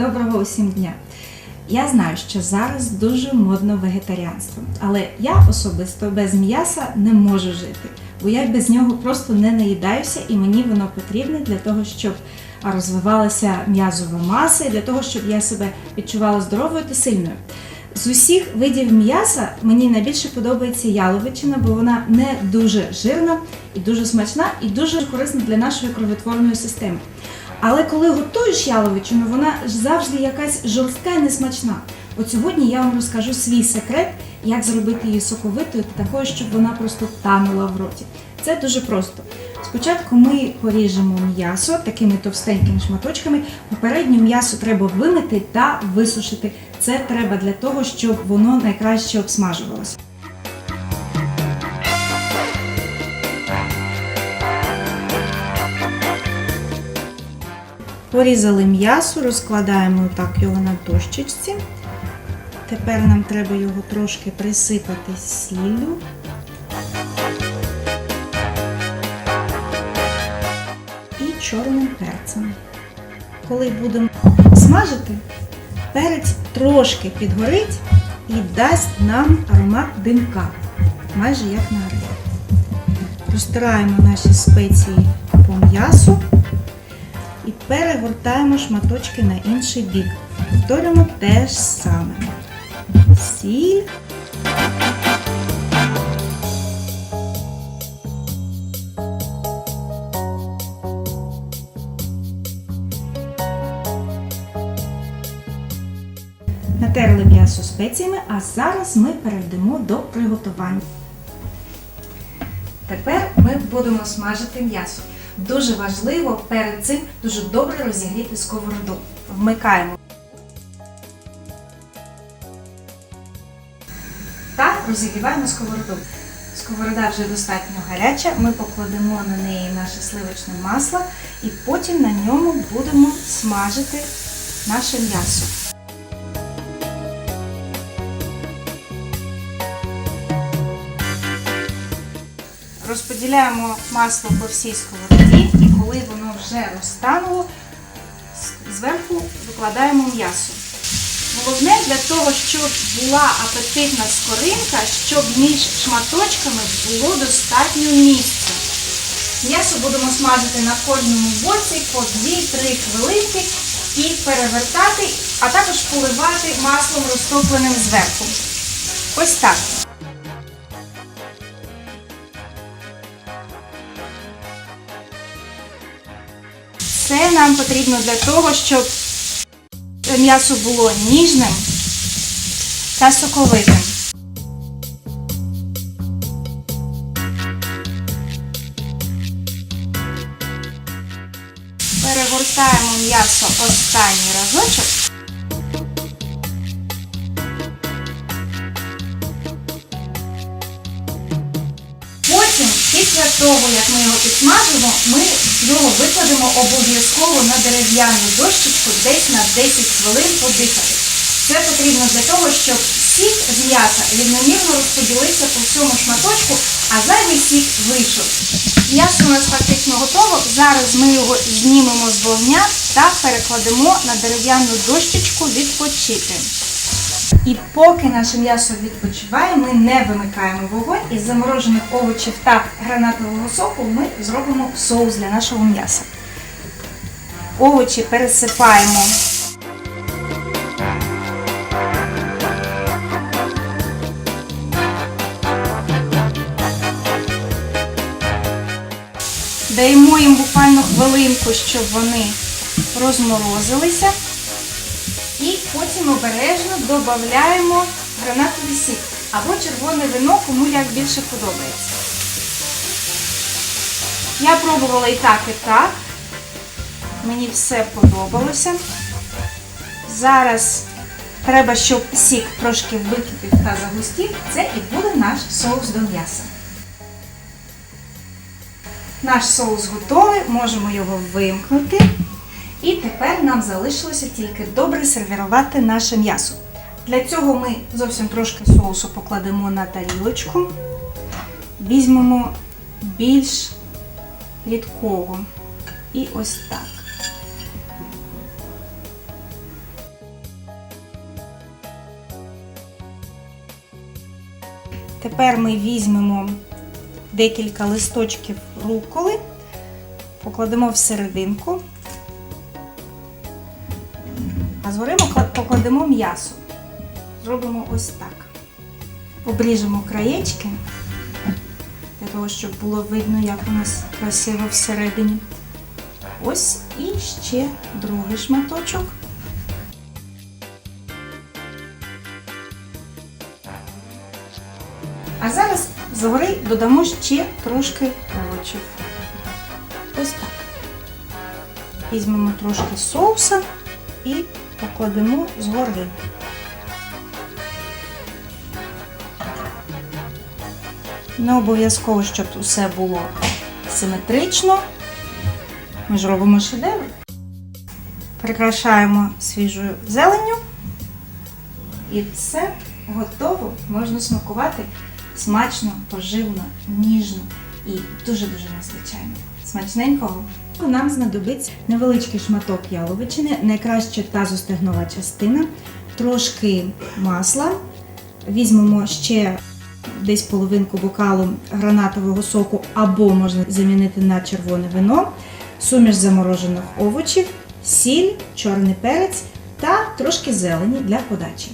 Доброго усім дня! Я знаю, що зараз дуже модно вегетаріанство, але я особисто без м'яса не можу жити, бо я без нього просто не наїдаюся і мені воно потрібне для того, щоб розвивалася м'язова маса і для того, щоб я себе відчувала здоровою та сильною. З усіх видів м'яса мені найбільше подобається яловичина, бо вона не дуже жирна і дуже смачна, і дуже корисна для нашої кровотворної системи. Але коли готуєш яловичину, вона ж завжди якась жорстка і несмачна. От сьогодні я вам розкажу свій секрет, як зробити її соковитою та такою, щоб вона просто танула в роті. Це дуже просто. Спочатку ми поріжемо м'ясо такими товстенькими шматочками. Попередньо м'ясо треба вимити та висушити. Це треба для того, щоб воно найкраще обсмажувалося. Порізали м'ясо, розкладаємо так його на дощечці. Тепер нам треба його трошки присипати сіллю. І чорним перцем. Коли будемо смажити, перець трошки підгорить і дасть нам аромат димка, майже як на грилі. Розтираємо наші спеції по м'ясу і перегортаємо шматочки на інший бік. Повторюємо те ж саме. Сіль. Натерли м'ясо спеціями, а зараз ми перейдемо до приготування. Тепер ми будемо смажити м'ясо. Дуже важливо перед цим дуже добре розігріти сковороду. Вмикаємо. Та розігріваємо сковороду. Сковорода вже достатньо гаряча. Ми покладемо на неї наше сливочне масло і потім на ньому будемо смажити наше м'ясо. Розподіляємо масло по всій сковороді і коли воно вже розтануло, зверху викладаємо м'ясо. Головне для того, щоб була апетитна скоринка, щоб між шматочками було достатньо місця. М'ясо будемо смажити на кожному боці по 2-3 хвилинки і перевертати, а також поливати маслом розтопленим зверху. Ось так. Нам потрібно для того, щоб м'ясо було ніжним та соковитим. Перегортаємо м'ясо останній разочок. Того, як ми його підсмажимо, ми його викладемо обов'язково на дерев'яну дощечку десь на 10 хвилин подихати. Це потрібно для того, щоб сік з м'яса рівномірно розподілився по всьому шматочку, а зайвий сік вийшов. М'ясо у нас фактично готово. Зараз ми його знімемо з вогня та перекладемо на дерев'яну дощечку відпочити. І поки наше м'ясо відпочиває, ми не вимикаємо вогонь. Із заморожених овочів та гранатового соку ми зробимо соус для нашого м'яса. Овочі пересипаємо. Даємо їм буквально хвилинку, щоб вони розморозилися. І потім обережно додаємо гранатовий сік або червоне вино, кому як більше подобається. Я пробувала і так, і так. Мені все подобалося. Зараз треба, щоб сік трошки википів та загустів. Це і буде наш соус до м'яса. Наш соус готовий, можемо його вимкнути. І тепер нам залишилося тільки добре сервірувати наше м'ясо. Для цього ми зовсім трошки соусу покладемо на тарілочку, візьмемо більш рідкого. І ось так. Тепер ми візьмемо декілька листочків руколи, покладемо всерединку а згори ми кла- покладемо м'ясо. Зробимо ось так. Обріжемо краєчки, для того, щоб було видно, як у нас красиво всередині. Ось і ще другий шматочок. А зараз згори додамо ще трошки овочів. Ось так. Візьмемо трошки соуса і покладемо згори. Не обов'язково, щоб усе було симетрично. Ми ж робимо шедевр. Прикрашаємо свіжою зеленню. І все готово. Можна смакувати смачно, поживно, ніжно і дуже-дуже незвичайно. Смачненького. Нам знадобиться невеличкий шматок яловичини, найкраще тазостегнова частина, трошки масла. Візьмемо ще десь половинку бокалу гранатового соку або можна замінити на червоне вино, суміш заморожених овочів, сіль, чорний перець та трошки зелені для подачі.